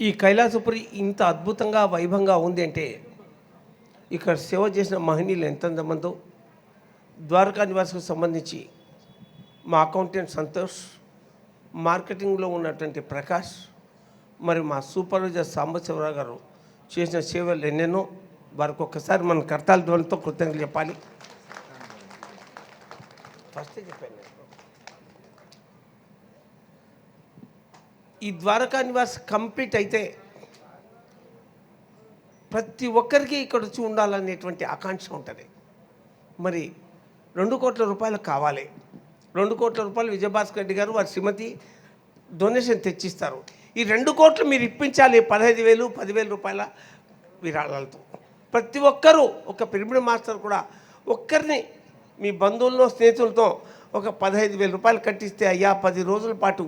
ఈ కైలాసపురి ఇంత అద్భుతంగా వైభవంగా ఉంది అంటే ఇక్కడ సేవ చేసిన మహనీయులు ఎంతమందో ద్వారకా నివాసకు సంబంధించి మా అకౌంటెంట్ సంతోష్ మార్కెటింగ్లో ఉన్నటువంటి ప్రకాష్ మరి మా సూపర్వైజర్ సాంబశివరావు గారు చేసిన సేవలు ఎన్నెన్నో వారికి ఒక్కసారి మన కర్తాల ధ్వనితో కృతజ్ఞతలు చెప్పాలి. ఫస్టే చెప్పాను ఈ ద్వారకా నివాస్ కంప్లీట్ అయితే ప్రతి ఒక్కరికి ఇక్కడ వచ్చి ఉండాలనేటువంటి ఆకాంక్ష ఉంటుంది. మరి రెండు కోట్ల రూపాయలు కావాలి. రెండు కోట్ల రూపాయలు విజయభాస్కర్ రెడ్డి గారు వారి శ్రీమతి డొనేషన్ తెచ్చిస్తారు. ఈ రెండు కోట్లు మీరు ఇప్పించాలి పదహైదు వేలు పదివేల రూపాయల విరాళాలతో. ప్రతి ఒక్కరూ ఒక పిరమిడ్ మాస్టర్ కూడా ఒక్కరిని మీ బంధువుల్లో స్నేహితులతో ఒక పదహైదు వేల రూపాయలు కట్టిస్తే అయ్యా పది రోజుల పాటు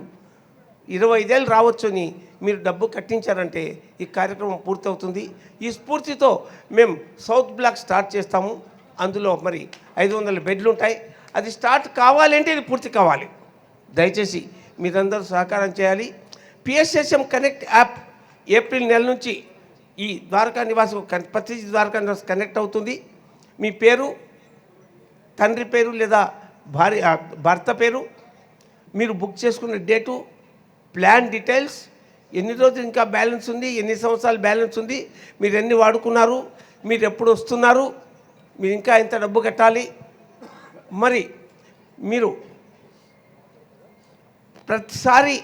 ఇరవై ఐదేళ్ళు రావచ్చు అని మీరు డబ్బు కట్టించారంటే ఈ కార్యక్రమం పూర్తవుతుంది. ఈ స్ఫూర్తితో మేము సౌత్ బ్లాక్ స్టార్ట్ చేస్తాము. అందులో మరి ఐదు వందల బెడ్లు ఉంటాయి. అది స్టార్ట్ కావాలంటే ఇది పూర్తి కావాలి. దయచేసి మీరందరూ సహకారం చేయాలి. పిఎస్ఎస్ఎం కనెక్ట్ యాప్ ఏప్రిల్ నెల నుంచి ఈ ద్వారకా నివాసం కన్- ప్రతి ద్వారకా నివాస్ కనెక్ట్ అవుతుంది. మీ పేరు తండ్రి పేరు లేదా భార్య భర్త పేరు మీరు బుక్ చేసుకున్న డేటు ప్లాన్ డీటెయిల్స్ ఎన్ని రోజులు ఇంకా బ్యాలెన్స్ ఉంది ఎన్ని సంవత్సరాలు బ్యాలెన్స్ ఉంది మీరు ఎన్ని వాడుకున్నారు మీరు ఎప్పుడు వస్తున్నారు మీరు ఇంకా ఎంత డబ్బు కట్టాలి. మరి మీరు ప్రతిసారి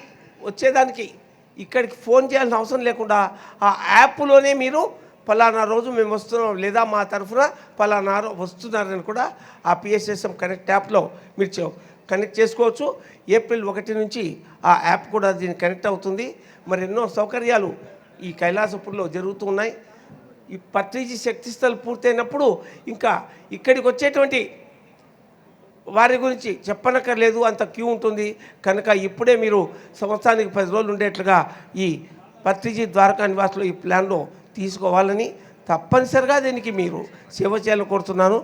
వచ్చేదానికి ఇక్కడికి ఫోన్ చేయాల్సిన అవసరం లేకుండా ఆ యాప్లోనే మీరు పలానా రోజు మేము వస్తున్నాం లేదా మా తరఫున పలానా వస్తున్నారని కూడా ఆ పిఎస్ఎస్ఎం కనెక్ట్ యాప్లో మీరు కనెక్ట్ చేసుకోవచ్చు. ఏప్రిల్ ఒకటి నుంచి ఆ యాప్ కూడా దీన్ని కనెక్ట్ అవుతుంది. మరి ఎన్నో సౌకర్యాలు ఈ కైలాసపూర్లో జరుగుతున్నాయి ఈ పత్రిజీ శక్తిస్థలు పూర్తయినప్పుడు ఇంకా ఇక్కడికి వచ్చేటువంటి వారి గురించి చెప్పనక్కర్లేదు. అంత క్యూ ఉంటుంది. కనుక ఇప్పుడే మీరు సంవత్సరానికి పది రోజులు ఉండేట్లుగా ఈ పత్రిజీ ద్వారకా నివాసులు ఈ ప్లాన్లో తీసుకోవాలని తప్పనిసరిగా దీనికి మీరు సేవ చేయాలని కోరుతున్నాను.